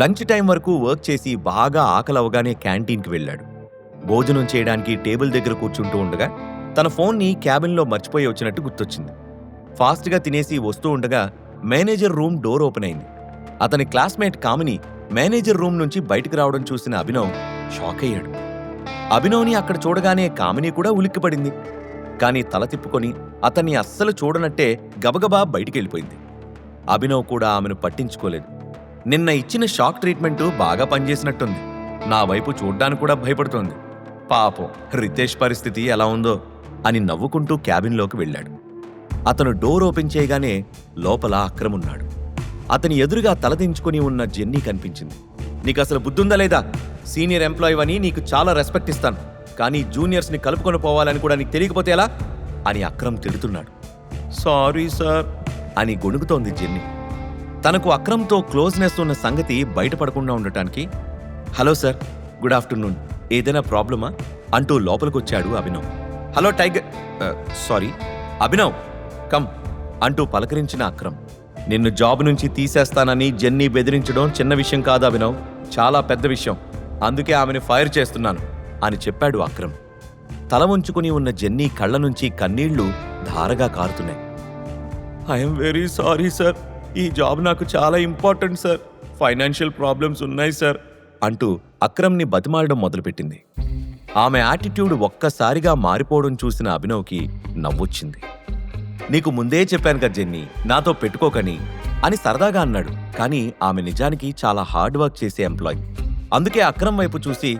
Lunch time వరకు work చేసి బాగా ఆకలవగానే క్యాంటీన్కి వెళ్ళాడు. భోజనం చేయడానికి టేబుల్ దగ్గర కూర్చుంటూ ఉండగా తన ఫోన్ని క్యాబిన్లో మర్చిపోయి వచ్చినట్టు గుర్తొచ్చింది. ఫాస్ట్గా తినేసి వస్తూ ఉండగా మేనేజర్ రూమ్ డోర్ ఓపెన్ అయింది. అతని క్లాస్మేట్ కామిని మేనేజర్ రూమ్ నుంచి బయటకు రావడం చూసిన అభినవ్ షాక్ అయ్యాడు. అభినవ్ని అక్కడ చూడగానే కామిని కూడా ఉలిక్కిపడింది. కానీ తల తిప్పుకొని అతన్ని అస్సలు చూడనట్టే గబగబా బయటికెళ్ళిపోయింది. అభినవ్ కూడా ఆమెను పట్టించుకోలేదు. నిన్న ఇచ్చిన షాక్ ట్రీట్మెంటు బాగా పనిచేసినట్టుంది. నా వైపు చూడ్డానికి కూడా భయపడుతోంది. పాపం రితేష్ పరిస్థితి ఎలా ఉందో అని నవ్వుకుంటూ క్యాబిన్లోకి వెళ్ళాడు. అతను డోర్ ఓపెన్ చేయగానే లోపల అక్రమున్నాడు. అతని ఎదురుగా తలదించుకుని ఉన్న జెన్నీ కనిపించింది. నీకు అసలు బుద్ధుందా లేదా? సీనియర్ ఎంప్లాయ్ అని నీకు చాలా రెస్పెక్ట్ ఇస్తాను. కానీ జూనియర్స్ని కలుపుకొని పోవాలని కూడా నీకు తెలియకపోతే ఎలా? అని అక్రమ్ తిడుతున్నాడు. Sorry sir. అని గొణుకుతోంది జెన్నీ. తనకు అక్రమ్తో క్లోజ్నెస్ ఉన్న సంగతి బయటపడకుండా ఉండటానికి? Hello sir good afternoon. ఏదైనా ప్రాబ్లమా? అంటూ లోపలికొచ్చాడు Abhinav. Hello tiger sorry. Abhinav come అంటూ పలకరించిన అక్రమ్. నిన్ను జాబ్ నుంచి తీసేస్తానని జెన్నీ బెదిరించడం చిన్న విషయం కాదు అభినవ్. చాలా పెద్ద విషయం. అందుకే ఆమెను ఫైర్ చేస్తున్నాను అని చెప్పాడు అక్రమ్. తల ఉంచుకుని ఉన్న జెన్నీ కళ్ళ నుంచి కన్నీళ్ళు ధారగా కారుతున్నాయి. I'm very sorry sir. ఈ జాబ్ నాకు చాలా ఇంపార్టెంట్ సార్. ఫైనాన్షియల్ ప్రాబ్లమ్స్ ఉన్నాయి సార్ అంటూ అక్రమ్ని బతిమాలడం మొదలుపెట్టింది. ఆమె యాటిట్యూడ్ ఒక్కసారిగా మారిపోవడం చూసిన అభినవ్కి నవ్వొచ్చింది. నీకు ముందే చెప్పాను కదా జెన్నీ నాతో పెట్టుకోకని అని సరదాగా అన్నాడు. కానీ ఆమె నిజానికి చాలా హార్డ్ వర్క్ చేసే ఎంప్లాయ్. అందుకే అక్రమ్ వైపు చూసి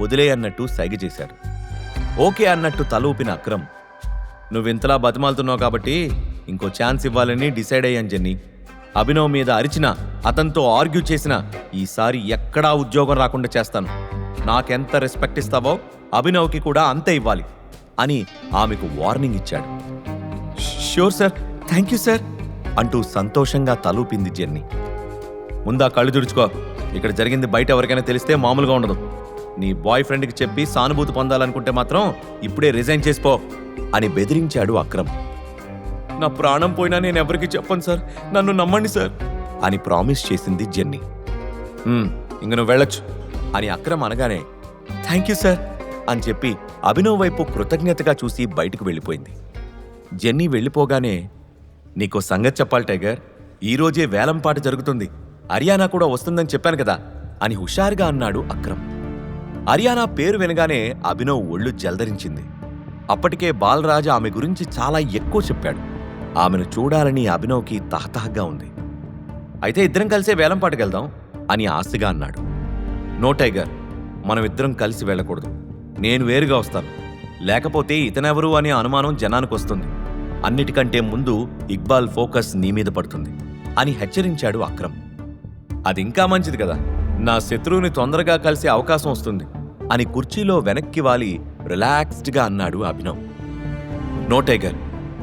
వదిలే అన్నట్టు సైగ చేశాడు ఓకే అన్నట్టు తల ఊపిన అక్రమ్ నువ్వింతలా బతిమాలుతున్నావు కాబట్టి ఇంకో ఛాన్స్ ఇవ్వాలని డిసైడ్ అయ్యాను జెన్నీ. అభినవ్ మీద అరిచినా అతనితో ఆర్గ్యూ చేసినా ఈసారి ఎక్కడా ఉద్యోగం రాకుండా చేస్తాను. నాకెంత రెస్పెక్ట్ ఇస్తావో అభినవ్కి కూడా అంతే ఇవ్వాలి అని ఆమెకు వార్నింగ్ ఇచ్చాడు. Sure sir thank you sir అంటూ సంతోషంగా తలూపింది జెన్నీ. ముందా కళ్ళు తుడుచుకో. ఇక్కడ జరిగింది బయట ఎవరికైనా తెలిస్తే మామూలుగా ఉండదు. నీ బాయ్ ఫ్రెండ్కి చెప్పి సానుభూతి పొందాలనుకుంటే మాత్రం ఇప్పుడే రిజైన్ చేసిపో అని బెదిరించాడు అక్రమ్. నా ప్రాణం పోయినా నేను ఎవరికి చెప్పను సార్? నన్ను నమ్మండి సార్. అని ప్రామిస్ చేసింది జెన్నీ. ఇంక నువ్వు వెళ్ళొచ్చు. అని అక్రమ్ అనగానే థ్యాంక్ యూ సార్. అని చెప్పి అభినవ్ వైపు కృతజ్ఞతగా చూసి బయటకు వెళ్ళిపోయింది. జెన్నీ వెళ్ళిపోగానే నీకో సంగతి చెప్పాలి టైగర్. ఈరోజే వేలంపాట జరుగుతుంది. హర్యానా కూడా వస్తుందని చెప్పాను కదా అని హుషారుగా అన్నాడు అక్రమ్. హర్యానా పేరు వినగానే అభినవ్ ఒళ్ళు జల్దరించింది. అప్పటికే బాలరాజు ఆమె గురించి చాలా ఎక్కువ చెప్పాడు. ఆమెను చూడాలని అభినవ్కి తహతహగా ఉంది. అయితే ఇద్దరం కలిసే వేలంపాటుకెళ్దాం అని ఆశగా అన్నాడు. నో టైగర్ మనం ఇద్దరం కలిసి వెళ్ళకూడదు. నేను వేరుగా వస్తాను. లేకపోతే ఇతనెవరు అనే అనుమానం జనానికి వస్తుంది. అన్నిటికంటే ముందు ఇక్బాల్ ఫోకస్ నీ మీద పడుతుంది అని హెచ్చరించాడు అక్రమ్. అది ఇంకా మంచిది కదా. నా శత్రువుని తొందరగా కలిసే అవకాశం వస్తుంది అని కుర్చీలో వెనక్కి వాలి రిలాక్స్డ్గా అన్నాడు అభినవ్. నో టైగర్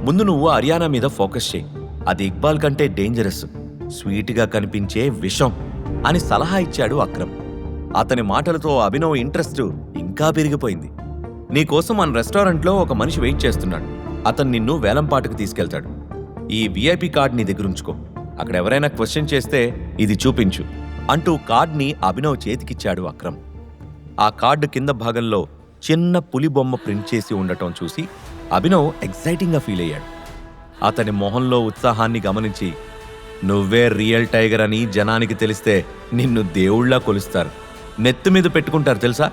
ముందు నువ్వు హర్యానా మీద ఫోకస్ చేయి. అది ఇక్బాల్ కంటే డేంజరస్ స్వీట్గా కనిపించే విషం అని సలహా ఇచ్చాడు అక్రమ్. అతని మాటలతో అభినవ్ ఇంట్రెస్ట్ ఇంకా పెరిగిపోయింది. నీకోసం మన రెస్టారెంట్లో ఒక మనిషి వెయిట్ చేస్తున్నాడు. అతను నిన్ను వేలంపాటకు తీసుకెళ్తాడు. ఈ విఐపి కార్డ్ నీ దగ్గర ఉంచుకో. అక్కడ ఎవరైనా క్వశ్చన్ చేస్తే ఇది చూపించు అంటూ కార్డ్ని అభినవ్ చేతికిచ్చాడు అక్రమ్. ఆ కార్డు కింద భాగంలో చిన్న పులి బొమ్మ ప్రింట్ చేసి ఉండటం చూసి అభినవ్ ఎగ్జైటింగ్గా ఫీల్ అయ్యాడు. అతని మొహంలో ఉత్సాహాన్ని గమనించి నువ్వే రియల్ టైగర్ అని జనానికి తెలిస్తే నిన్ను దేవుళ్ళా కొలుస్తారు. నెత్తి మీద పెట్టుకుంటారు తెలుసా?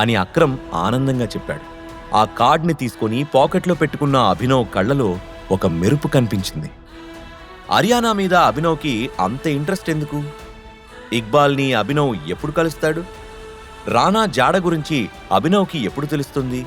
అని అక్రమ్ ఆనందంగా చెప్పాడు. ఆ కార్డ్ని తీసుకొని పాకెట్లో పెట్టుకున్న అభినవ్ కళ్ళలో ఒక మెరుపు కనిపించింది. హర్యానా మీద అభినవ్కి అంత ఇంట్రెస్ట్ ఎందుకు? ఇక్బాల్ని అభినవ్ ఎప్పుడు కలుస్తాడు? రానా జాడ గురించి అభినవ్కి ఎప్పుడు తెలుస్తుంది?